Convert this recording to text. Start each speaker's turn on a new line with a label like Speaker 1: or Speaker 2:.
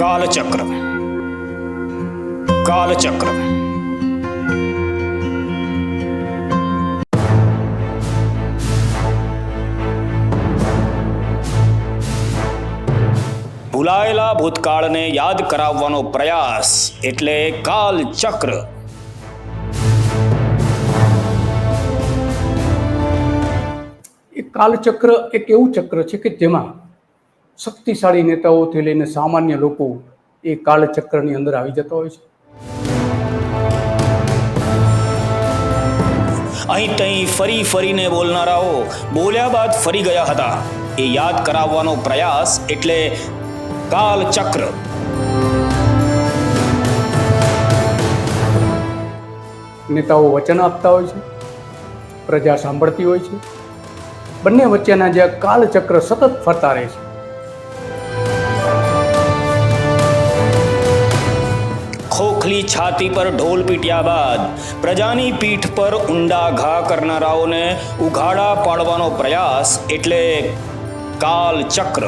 Speaker 1: કાલચક્ર કાલચક્ર ભૂલાયેલા ભૂતકાળને યાદ કરાવવાનો પ્રયાસ એટલે કાલચક્ર.
Speaker 2: કાલચક્ર એક એવું ચક્ર છે કે જેમાં શક્તિશાળી નેતાઓથી લઈને સામાન્ય લોકો એ કાળચક્રની અંદર આવી જતા હોય છે.
Speaker 1: અહીં તહીં ફરી ફરીને બોલનારાઓ બોલ્યા બાદ ફરી ગયા હતા. એ યાદ કરાવવાનો પ્રયાસ એટલે કાલચક્ર.
Speaker 2: નેતાઓ વચન આપતા હોય છે પ્રજા સાંભળતી હોય છે. બંને વચ્ચેના જે કાલચક્ર સતત ફરતા રહે છે.
Speaker 1: ખોખલી છાતી પર ઢોલ પીટ્યા બાદ પ્રજાની પીઠ પર ઊંડા ઘા કરનારાઓને ઉઘાડા પાડવાનો પ્રયાસ એટલે કાલચક્ર.